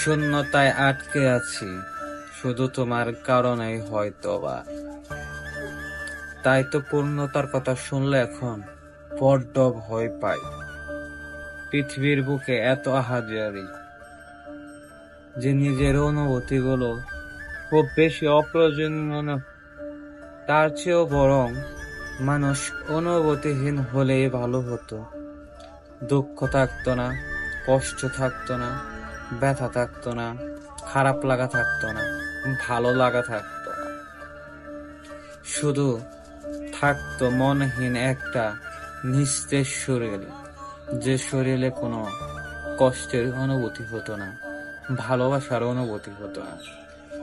শূন্যতায় আটকে আছি। শুধু তোমার কারণেই হয়তো বা তাই তো পূর্ণতার কথা শুনলে এখন বড্ড ভয় পাই। পৃথিবীর বুকে এত আহাজারি যে নিজের অনুভূতিগুলো খুব বেশি অপ্রয়োজন মনে তার চেয়েও বরং মানুষ অনুভূতিহীন হলেই ভালো হতো। দুঃখ থাকতো না, কষ্ট থাকতো না ব্যথা থাকতো না, খারাপ লাগা থাকতো না, ভালো লাগা থাকতো না। শুধু থাকতো মনহীন একটা নিস্তেজ শরীর, যে শরীরে কোনো কষ্টের অনুভূতি হতো না, ভালোবাসার অনুভূতি হতো না,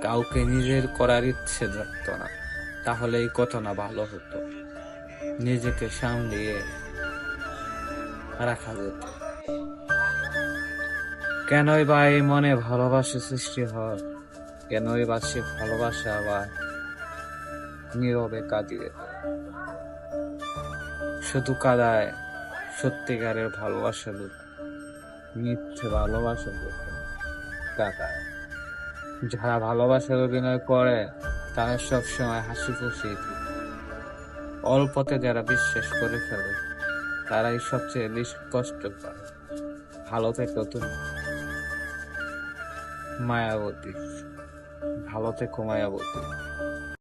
কাউকে নিজের করার ইচ্ছে থাকতো না, তাহলে এই ঘটনা ভালো হতো। নিজেকে সামলিয়ে রাখা যেত। কেনই বা এই মনে ভালোবাসা সৃষ্টি হয়? কেনই বা সে ভালোবাসা আবার নীরবে কাঁদিয়ে দেয়? শুধু কাদায় সত্যিকারের ভালোবাসা লোক, মিথ্যে ভালোবাসা লোক কাদায়। যারা ভালোবাসার অভিনয় করে, তারা সবসময় হাসি খুশি অল্পতে যারা বিশ্বাস করে ফেলে, তারাই সবচেয়ে বেশি কষ্ট পায়। ভালো থেকো তুমি। মায়াবতী। ভালো থেকো মায়াবতী